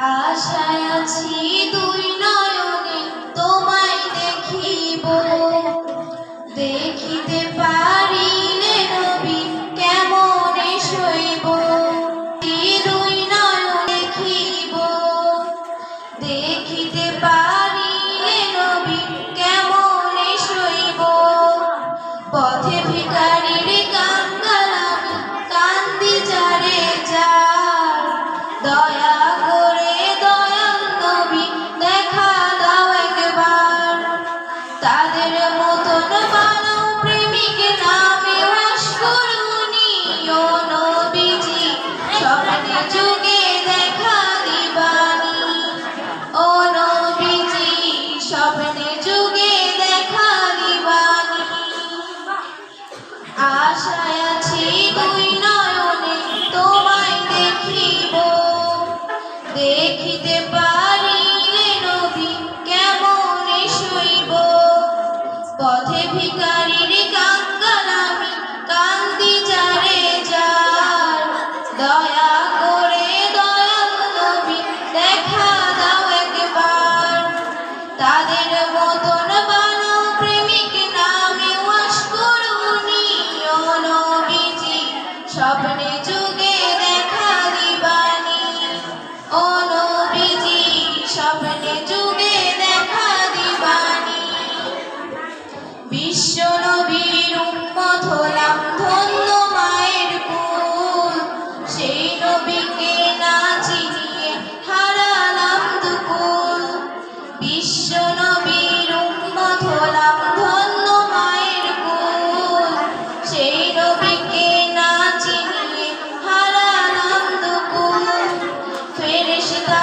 আশায় আছি দুই নয়নে তোমায় দেখিব। দেখিতে পারিলে নবী কেমনে এই দুই নয়ন দেখিব। দেখিতে পারিলে নবী কেমনে সইব? পথে ভিখারির কাঙ্গাল কান্দি যার দয়া তাদের মতন বানাও নামে করুনি, ও নবীজি, স্বপ্নে যুগে দেখা দিবানি। ও নবীজি যুগে দেখা দিবানি। আশায় আছি দুই নয়নে তোমায় দেখিব, দেখিতে পারিলে পথে ভিখারির বিশ্ব নবীর উম্মত হলাম ধন্য মায়ের কুল। সেই নবীকে না চিনিয়ে হারালাম দুকুল। বিশ্ব নবীর উম্মত হলাম ধন্য মায়ের কুল। সেই নবীকে না চিনিয়ে হারালাম দুকুল। ফেরেশতা